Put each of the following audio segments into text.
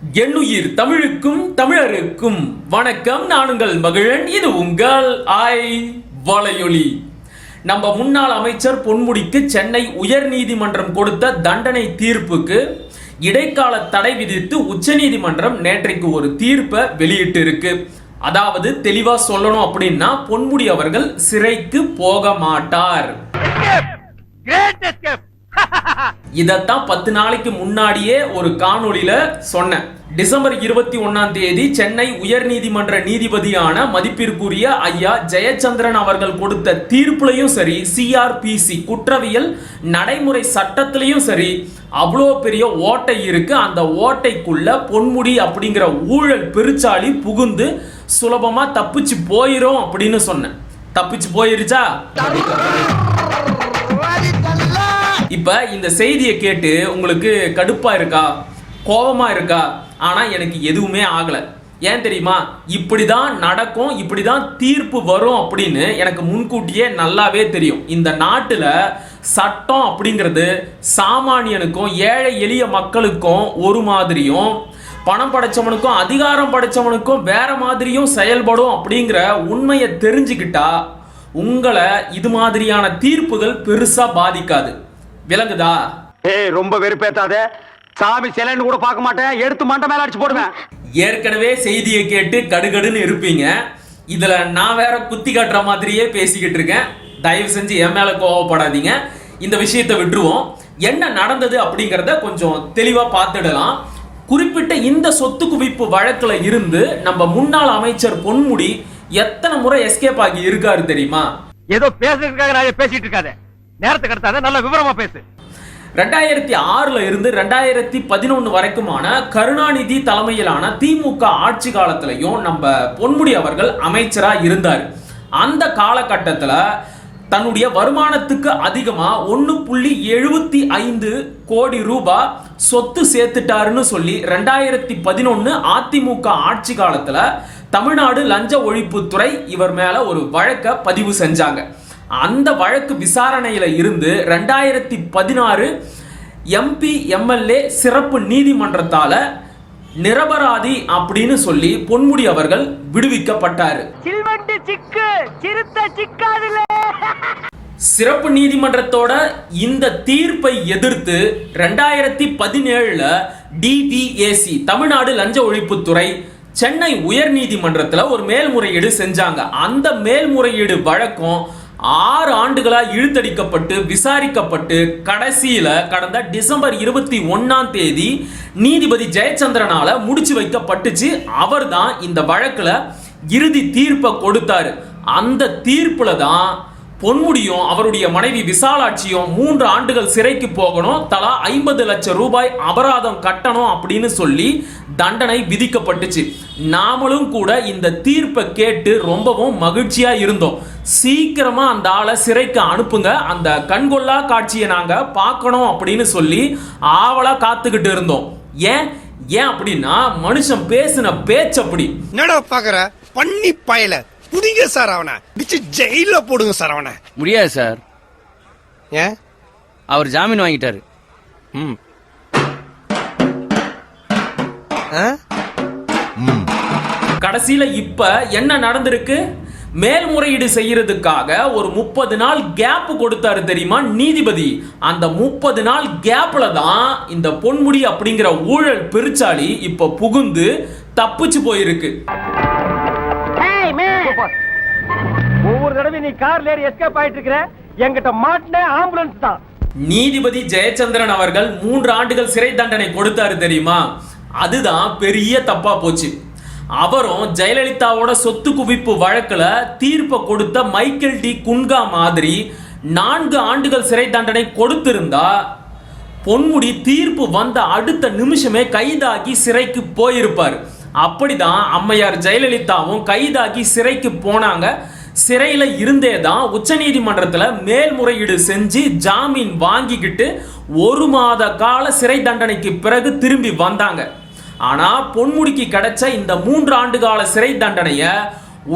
எண்ணுயிர் தமிழுக்கும் தமிழருக்கும் வணக்கம். நான் உங்கள் மகிழன் இது உங்கள் ஆய் வலையொலி நம்ம முன்னாள் அமைச்சர் பொன்முடிக்கு சென்னை உயர்நீதிமன்றம் கொடுத்த தண்டனை தீர்ப்புக்கு இடைக்கால தடை விதித்து உச்சநீதிமன்றம் நேற்றைக்கு ஒரு தீர்ப்பை வெளியிட்டு இருக்கு அதாவது தெளிவா சொல்லணும் அப்படின்னா பொன்முடி அவர்கள் சிறைக்கு போக மாட்டார். இதைத்தான் பத்து நாளைக்கு முன்னாடியே ஒரு காணொளியில சொன்னேன். டிசம்பர் இருபத்தி ஒன்னாம் தேதி சென்னை உயர்நீதிமன்ற நீதிபதியான மதிப்பிற்குரிய ஐயா ஜெயச்சந்திரன் அவர்கள் கொடுத்த தீர்ப்புலையும் சரி சிஆர்பிசி குற்றவியல் நடைமுறை சட்டத்திலையும் சரி அவ்வளோ பெரிய ஓட்டை இருக்கு. அந்த ஓட்டைக்குள்ள பொன்முடி அப்படிங்கிற ஊழல் பெருச்சாளி புகுந்து சுலபமா தப்பிச்சு போயிரும் அப்படின்னு சொன்னேன். தப்பிச்சு போயிருச்சா? இப்போ இந்த செய்தியை கேட்டு உங்களுக்கு கடுப்பாக இருக்கா? கோபமாக இருக்கா? ஆனால் எனக்கு எதுவுமே ஆகலை. ஏன் தெரியுமா? இப்படி தான் நடக்கும் இப்படி தான் தீர்ப்பு வரும் அப்படின்னு எனக்கு முன்கூட்டியே நல்லாவே தெரியும். இந்த நாட்டில் சட்டம் அப்படிங்கிறது சாமானியனுக்கும் ஏழை எளிய மக்களுக்கும் ஒரு மாதிரியும் பணம் படைச்சவனுக்கும் அதிகாரம் படைச்சவனுக்கும் வேற மாதிரியும் செயல்படும் அப்படிங்கிற உண்மையை தெரிஞ்சுக்கிட்டா உங்களை இது மாதிரியான தீர்ப்புகள் பெருசாக பாதிக்காது. விளங்குதா ஏய் ரொம்ப வெறுப்பேத்தாத. சாமி சிலைன்னு கூட பார்க்க மாட்டேன். எடுத்து மண்டை மேல அடிச்சு போடுவேன். ஏற்கனவே செய்தியை கேட்டு கடுகடுன்னு இருப்பீங்க. இதுல நான் வேற குத்தி காட்டுற மாதிரியே பேசிக்கிட்டு இருக்கேன். தயவு செஞ்சு என் மேல கோவப்படாதீங்க. இந்த விஷயத்தை விட்டுருவோம். என்ன நடந்தது அப்படிங்கிறத கொஞ்சம் தெளிவா பார்த்துடலாம். குறிப்பிட்ட இந்த சொத்து குவிப்பு வழக்குல இருந்து நம்ம முன்னாள் அமைச்சர் பொன்முடி எத்தனை முறை எஸ்கேப் ஆகி இருக்காரு தெரியுமா? ஏதோ பேசுறதுக்காக நான் பேசிட்டு இருக்காத. நேரத்துக்கு கடத்தாத நல்ல விவரமா பேசு. ரெண்டாயிரத்தி ஆறுல இருந்து ரெண்டாயிரத்தி பதினொன்று வரைக்குமான கருணாநிதி தலைமையிலான திமுக ஆட்சி காலத்திலையும் நம்ம பொன்முடி அவர்கள் அமைச்சராக இருந்தார். அந்த காலகட்டத்தில் தன்னுடைய வருமானத்துக்கு அதிகமாக ஒன்று புள்ளி எழுபத்தி ஐந்து கோடி ரூபாய் சொத்து சேர்த்துட்டாருன்னு சொல்லி ரெண்டாயிரத்தி பதினொன்று அதிமுக ஆட்சி காலத்தில் தமிழ்நாடு லஞ்ச ஒழிப்புத்துறை இவர் மேலே ஒரு வழக்கை பதிவு செஞ்சாங்க. அந்த வழக்கு விசாரணையில இருந்து ரெண்டாயிரத்தி பதினாறு எம்பி எம்எல்ஏ சிறப்பு நீதிமன்றத்தால நிரபராதி அப்படின்னு சொல்லி பொன்முடி அவர்கள் விடுவிக்கப்பட்டாரு. சிறப்பு நீதிமன்றத்தோட இந்த தீர்ப்பை எதிர்த்து ரெண்டாயிரத்தி பதினேழுல டிவிஏசி தமிழ்நாடு லஞ்ச ஒழிப்புத்துறை சென்னை உயர் நீதிமன்றத்துல ஒரு மேல்முறையீடு செஞ்சாங்க. அந்த மேல்முறையீடு வழக்கம் ஆறு ஆண்டுகளாக இழுத்தடிக்கப்பட்டு விசாரிக்கப்பட்டு கடைசியில் கடந்த டிசம்பர் இருபத்தி ஒன்றாம் தேதி நீதிபதி ஜெயச்சந்திரனால் முடிச்சு வைக்கப்பட்டுச்சு. அவர்தான் இந்த வழக்கில் இறுதி தீர்ப்பை கொடுத்தாரு. அந்த தீர்ப்பில் தான் பொன்முடியும் அவருடைய மனைவி விசாலாட்சியும் மூன்று ஆண்டுகள் சிறைக்கு போகணும். தலா ஐம்பது லட்சம் ரூபாய் அபராதம் கட்டணும் அப்படின்னு சொல்லி தண்டனை விதிக்கப்பட்டுச்சு. நாமளும் கூட இந்த தீர்ப்பை கேட்டு ரொம்பவும் மகிழ்ச்சியா இருந்தோம். சீக்கிரமா அந்த ஆளை சிறைக்கு அனுப்புங்க. அந்த கண்கொள்ளா காட்சியை நாங்க பார்க்கணும் அப்படின்னு சொல்லி ஆவலா காத்துக்கிட்டு இருந்தோம். ஏன்? ஏன் அப்படின்னா மனுஷன் பேசின பேச்சு அப்படி என்னடா பாக்குற பண்ணி பயல. புடிங்க சார் அவனை. பிடிச்சு ஜெயில போடுங்க சார் அவனை. முடியாது சார். ஏன் அவர் ஜாமீன் வாங்கிட்டாரு. ம். ஆ? கடைசியில இப்ப என்ன நடந்திருக்கு? மேல்முறையீடு செய்யறதுக்காக ஒரு முப்பது நாள் கேப் கொடுத்தாரு தெரியுமா நீதிபதி? அந்த முப்பது நாள் கேப்ல தான் இந்த பொன்முடி அப்படிங்கிற ஊழல் பெருச்சாளி இப்ப புகுந்து தப்பிச்சு போயிருக்கு. ஒவ்வொரு தடவை நீ கார்ல ஏறி எஸ்கேப் ஆயிட்டு இருக்கிற என்கிட்ட மாட்டின ஆம்புலன்ஸ் தான். நீதிபதி ஜெயச்சந்திரன் அவர்கள் மூன்று ஆண்டுகள் சிறை தண்டனை கொடுத்தாரு தெரியுமா? அதுதான் பெரிய தப்பா போச்சு. அவரும் ஜெயலலிதாவோட சொத்து குவிப்பு வழக்கில் தீர்ப்பை கொடுத்த மைக்கேல் டி குன்கா மாதிரி நான்கு ஆண்டுகள் சிறை தண்டனை கொடுத்திருந்தா பொன்முடி தீர்ப்பு வந்த அடுத்த நிமிஷமே கைதாகி சிறைக்கு போயிருப்பார். அப்படிதான் அம்மையார் ஜெயலலிதாவும் கைதாகி சிறைக்கு போனாங்க. சிறையில் இருந்தே தான் உச்சநீதிமன்றத்தில் மேல்முறையீடு செஞ்சு ஜாமீன் வாங்கிக்கிட்டு ஒரு மாத கால சிறை தண்டனைக்கு பிறகு திரும்பி வந்தாங்க. ஆனால் பொன்முடிக்கு கிடைச்ச இந்த மூன்று ஆண்டு கால சிறை தண்டனையை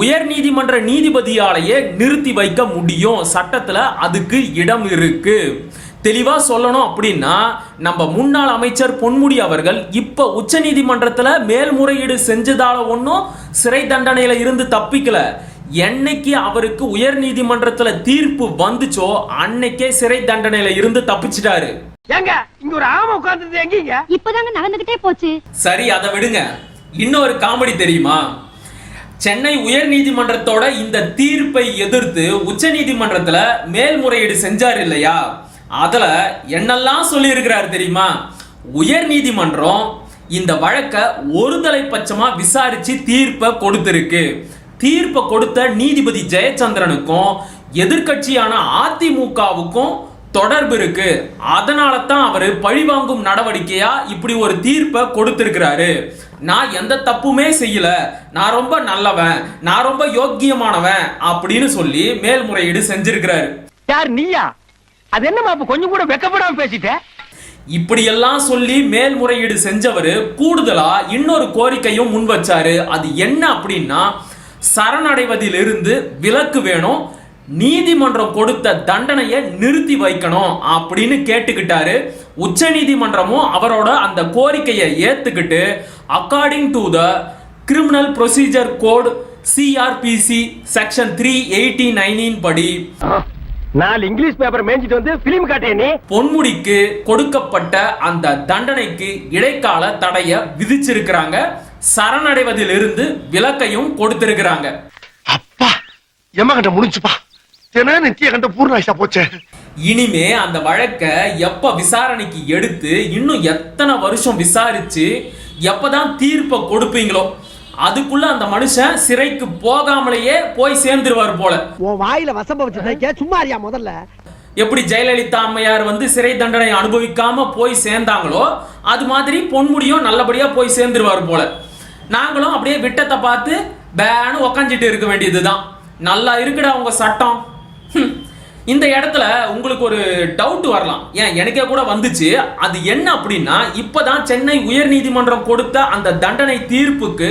உயர் நீதிமன்ற நீதிபதியாலேயே நிறுத்தி வைக்க முடியும். சட்டத்தில் அதுக்கு இடம் இருக்குது தெளிவா சொல்லணும் அப்படின்னா நம்ம முன்னாள் அமைச்சர் பொன்முடி அவர்கள் இப்ப உச்சநீதிமன்றத்துல மேல்முறையீடு செஞ்சதால ஒன்றும் சிறை தண்டனையில இருந்து தப்பிக்கல. என்னைக்கு அவருக்கு உயர் நீதிமன்றத்துல தீர்ப்பு வந்துச்சோ அன்னைக்கே சிறை தண்டனையில இருந்து தப்பிச்சிட்டாரு. ஏங்க இங்க ஒரு ஆமை உட்கார்ந்தது எங்கீங்க? இப்பதாங்க நடந்துகிட்டே போச்சு. சரி அதை விடுங்க. இன்னொரு காமெடி தெரியுமா? சென்னை உயர் நீதிமன்றத்தோட இந்த தீர்ப்பை எதிர்த்து உச்ச நீதிமன்றத்துல மேல்முறையீடு செஞ்சார் இல்லையா? அதில் என்னெல்லாம் சொல்லியிருக்கிறார் தெரியுமா? உயர் நீதிமன்றம் இந்த வழக்கை ஒரு தலைப்பட்சமாக விசாரித்து தீர்ப்பை கொடுத்துருக்கு. தீர்ப்பை கொடுத்த நீதிபதி ஜெயச்சந்திரனுக்கும் எதிர்க்கட்சியான அதிமுகவுக்கும் தொடர்பு இருக்கு. அதனால தான் அவர் பழிவாங்கும் நடவடிக்கையா இப்படி ஒரு தீர்ப்பை கொடுத்திருக்கிறாரு. நான் எந்த தப்புமே செய்யல. நான் ரொம்ப நல்லவன். நான் ரொம்ப யோக்கியமானவன் அப்படின்னு சொல்லி மேல்முறையீடு செஞ்சிருக்கிறாரு. யார் நீயா? அது என்ன அப்ப கொஞ்சம் கூட வெக்கப்படாம பேசிட்ட? இப்படியெல்லாம் சொல்லி மேல்முறையீடு செஞ்சவர் கூடுதலா இன்னொரு கோரிக்கையும் முன் வச்சாரு. அது என்ன அப்படின்னா சரணடைவதிலிருந்து விலக்கு வேணும் நீதிமன்றம் கொடுத்த தண்டனையை நிறுத்தி வைக்கணும் அப்படின்னு கேட்டுக்கிட்டாரு. உச்ச நீதிமன்றமும் அவரோட அந்த கோரிக்கையை ஏத்துக்கிட்டு according to the criminal procedure code CRPC section three eighty நைனின் படி நாலு இங்கிலீஷ் பேப்பர் மேய்ஞ்சிட்டு வந்து பிலிம் காட்டிய நீ. பொன்முடிக்கு கொடுக்கப்பட்ட அந்த தண்டனைக்கு இடைக்கால தடைய விதிச்சிருக்கிறாங்க. சரணடைவதிலிருந்து விலக்கையும் கொடுத்திருக்கிறாங்க. அப்பா எம்மா கண்ட முடிஞ்சுப்பா. நித்திய கண்ட பூர்ணாயிஷா போச்சே. இனிமே அந்த வழக்க எப்ப விசாரணைக்கு எடுத்து இன்னும் எத்தனை வருஷம் விசாரிச்சு எப்பதான் தீர்ப்பை கொடுப்பீங்களோ? அதுக்குள்ள அந்த மனுஷன் சிறைக்கு போகாமலேயே போய் சேர்ந்துருவார் போல. உன் வாயில வசம்ப வச்சு சும்மா அறியா முதல்ல? எப்படி ஜெயலலிதா அம்மையார் வந்து சிறை தண்டனை அனுபவிக்காம போய் சேர்ந்தாங்களோ அது மாதிரி பொன்முடியும் நல்லபடியா போய் சேர்ந்துருவார் போல. நாங்களும் அப்படியே விட்டத்தை பார்த்து பேனு உக்காஞ்சிட்டு இருக்க வேண்டியதுதான். நல்லா இருக்குடா உங்க சட்டம். இந்த இடத்துல உங்களுக்கு ஒரு டவுட் வரலாம். ஏன் எனக்கே கூட வந்துச்சு. அது என்ன அப்படின்னா இப்பதான் சென்னை உயர்நீதிமன்றம் கொடுத்த அந்த தண்டனை தீர்ப்புக்கு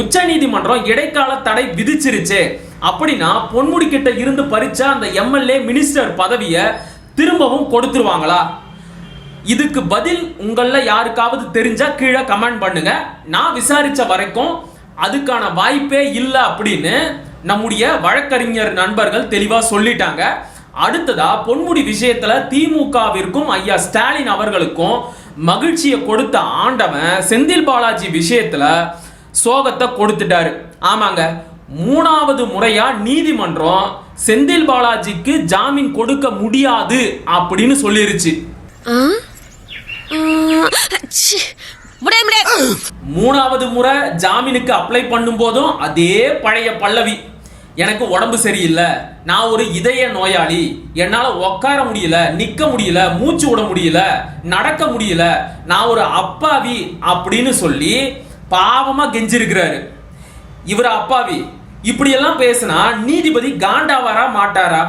உச்சநீதிமன்றம் இடைக்கால தடை விதிச்சிருச்சே. அப்படின்னா பொன்முடி கிட்ட இருந்து பறிச்ச அந்த எம்எல்ஏ மினிஸ்டர் பதவியை திரும்பவும் கொடுத்துருவாங்களா? இதுக்கு பதில் உங்களில் யாருக்காவது தெரிஞ்சா கீழே கமெண்ட் பண்ணுங்க. நான் விசாரிச்ச வரைக்கும் அதுக்கான வாய்ப்பே இல்லை அப்படின்னு நம்முடைய வழக்கறிஞர் நண்பர்கள் தெளிவாக சொல்லிட்டாங்க. அடுத்ததா பொன்முடி விஷயத்துல திமுகவிற்கும் ஐயா ஸ்டாலின் அவர்களுக்கும் மகிழ்ச்சியை கொடுத்த ஆண்டவன் செந்தில் பாலாஜி விஷயத்துல சோகத்தை கொடுத்துட்டாரு. ஆமாங்க. மூணாவது முறையா நீதிமன்றம் செந்தில் பாலாஜிக்கு ஜாமீன் கொடுக்க முடியாது அப்படின்னு சொல்லிருச்சு. மூணாவது முறை ஜாமீனுக்கு அப்ளை பண்ணும் போதும் அதே பழைய பல்லவி. எனக்கு உடம்பு சரியில்லை. நான் ஒரு இதய நோயாளி. என்னால உட்கார முடியல நிக்க முடியல மூச்சு விட முடியல நடக்க முடியல. நான் ஒரு அப்பாவி அப்படின்னு சொல்லி பாவமா கெஞ்சிருக்கிறாரு. இவர் அப்பாவி இப்படியெல்லாம் பேசினா நீதிபதி காண்டாவாரா மாட்டாரா?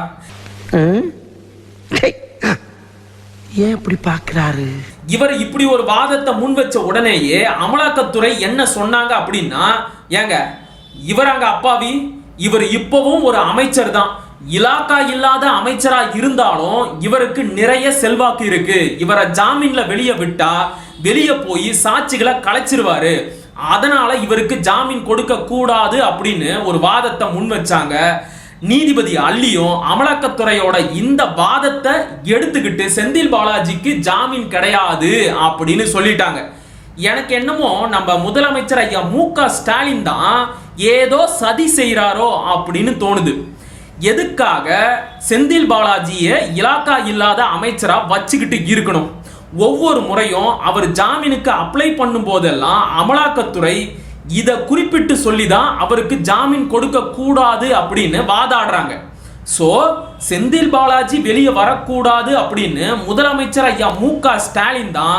ஏன் இப்படி பாக்குறாரு இவர் இப்படி ஒரு வாதத்தை முன் வச்ச உடனேயே அமலாக்கத்துறை என்ன சொன்னாங்க அப்படின்னா ஏங்க இவர் அங்க அப்பாவி இவர் இப்பவும் ஒரு அமைச்சர் தான். இலாக்கா இல்லாத அமைச்சரா இருந்தாலும் இவருக்கு நிறைய செல்வாக்கு இருக்கு. இவரை ஜாமீன்ல வெளியே விட்டா வெளியே போய் சாட்சிகளை கலைச்சிருவாரு. அதனால இவருக்கு ஜாமீன் கொடுக்க கூடாது அப்படின்னு ஒரு வாதத்தை முன் வச்சாங்க. நீதிபதி அள்ளியும் அமலாக்கத்துறையோட இந்த வாதத்தை எடுத்துக்கிட்டு செந்தில் பாலாஜிக்கு ஜாமீன் கிடையாது அப்படின்னு சொல்லிட்டாங்க. எனக்கு என்னமோ நம்ம முதலமைச்சர் ஐயா மு க ஸ்டாலின் தான் ஏதோ சதி செய்கிறாரோ அப்படின்னு தோணுது. எதுக்காக செந்தில் பாலாஜியை இலாக்கா இல்லாத அமைச்சராக வச்சுக்கிட்டு இருக்கணும்? ஒவ்வொரு முறையும் அவர் ஜாமீனுக்கு அப்ளை பண்ணும் போதெல்லாம் அமலாக்கத்துறை இதை குறிப்பிட்டு சொல்லி தான் அவருக்கு ஜாமீன் கொடுக்க கூடாது அப்படின்னு வாதாடுறாங்க. ஸோ செந்தில் பாலாஜி வெளியே வரக்கூடாது அப்படின்னு முதலமைச்சர் ஐயா மு க ஸ்டாலின் தான்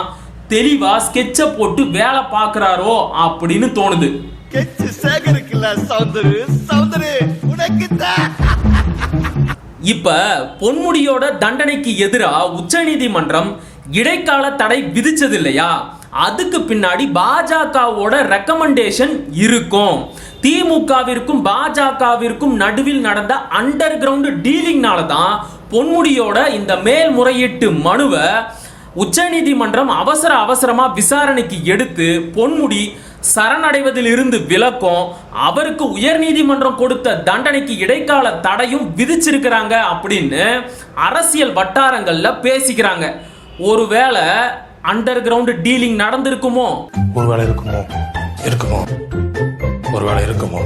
தெளிவா ஸ்கெட்சை போட்டு வேலை பார்க்குறாரோ அப்படின்னு தோணுது. இப்ப பொன்முடியோட தண்டனைக்கு எதிரா உச்சநீதிமன்றம் இடைக்கால தடை விதிச்சது இல்லையா அதுக்கு பின்னாடி பாஜகவோட ரெக்கமெண்டேஷன் இருக்கும். திமுகவிற்கும் பாஜகவிற்கும் நடுவில் நடந்த அண்டர் கிரவுண்ட் டீலிங்னால தான் பொன்முடியோட இந்த மேல்முறையீட்டு மனுவை உச்சநீதிமன்றம் அவசர அவசரமாக விசாரணைக்கு எடுத்து பொன்முடி சரணடைவதில் இருந்து விலக்கும் அவருக்கு உயர்நீதிமன்றம் கொடுத்த தண்டனைக்கு இடைக்கால தடையும் விதிச்சிருக்கிறாங்க அப்படின்னு அரசியல் வட்டாரங்களில் பேசிக்கிறாங்க. ஒருவேளை அண்டர் கிரவுண்ட் டீலிங் நடந்திருக்குமோ? ஒருவேளை இருக்குமோ? இருக்குமோ? ஒருவேளை இருக்குமோ?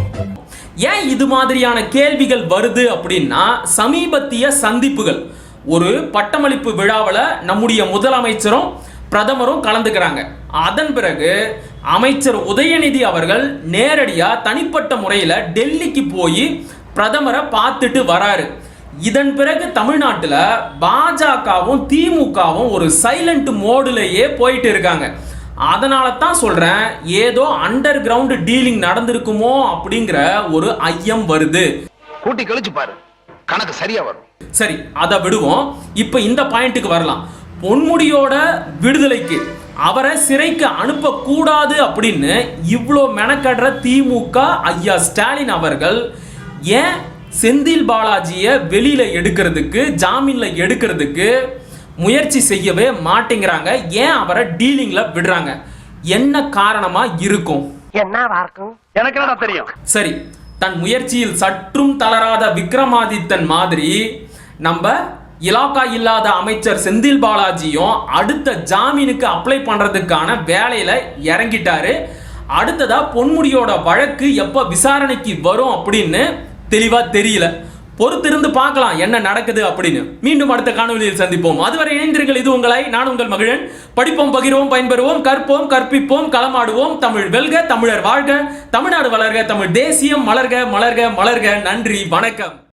ஏன் இது மாதிரியான கேள்விகள் வருது அப்படின்னா சமீபத்திய சந்திப்புகள். ஒரு பட்டமளிப்பு விழாவில் நம்முடைய முதலமைச்சரும் பிரதமரும் கலந்துக்கிறாங்க. அதன் பிறகு அமைச்சர் உதயநிதி அவர்கள் நேரடியா தனிப்பட்ட முறையில் டெல்லிக்கு போய் பிரதமரை பார்த்துட்டு வராரு. இதன் பிறகு தமிழ்நாட்டில் பாஜகவும் திமுகவும் ஒரு சைலண்ட் மோடுலேயே போயிட்டு இருக்காங்க. அதனால தான் சொல்றேன் ஏதோ அண்டர் கிரவுண்ட் டீலிங் நடந்திருக்குமோ அப்படிங்கிற ஒரு ஐயம் வருது. கூட்டி கழிச்சு பாரு. கணக்கு சரியா வரும். சரி அதை விடுவோம். இப்போ இந்த பாயிண்ட்டுக்கு வரலாம். பொன்முடியோட விடுதலைக்கு அவரை சிறைக்கு அனுப்பக்கூடாது அப்படின்னு இவ்வளோ மெனக்கடுற திமுக ஐயா ஸ்டாலின் அவர்கள் ஏன் செந்தில் பாலாஜியை வெளியில எடுக்கிறதுக்கு ஜாமீன்ல எடுக்கிறதுக்கு முயற்சி செய்யவே மாட்டேங்கிறாங்க. ஏன் அவரை டீலிங்ல விடுறாங்க? என்ன காரணமா இருக்கும்? எனக்கு என்னடா தெரியும்? சரி தன் முயற்சியில் சற்றும் தளராத விக்ரமாதித்தன் மாதிரி நம்ம இலாக்கா இல்லாத அமைச்சர் செந்தில் பாலாஜியும் அடுத்த ஜாமீனுக்கு அப்ளை பண்றதுக்கான வேலையில இறங்கிட்டாரு. அடுத்ததா பொன்முடியோட வழக்கு எப்ப விசாரணைக்கு வரும் அப்படின்னு தெளிவாக தெரியல. பொறுத்திருந்து பார்க்கலாம் என்ன நடக்குது அப்படின்னு. மீண்டும் அடுத்த காணொலியில் சந்திப்போம். அதுவரை இணைந்திருங்கள். இது உங்களை நான் உங்கள் மகிழன். படிப்போம் பகிர்வோம் பயன்பெறுவோம் கற்போம் கற்பிப்போம் களமாடுவோம். தமிழ் வெல்க தமிழர் வாழ்க. தமிழ்நாடு வளர்க தமிழ் தேசியம் மலர்க மலர்க மலர்க. நன்றி வணக்கம்.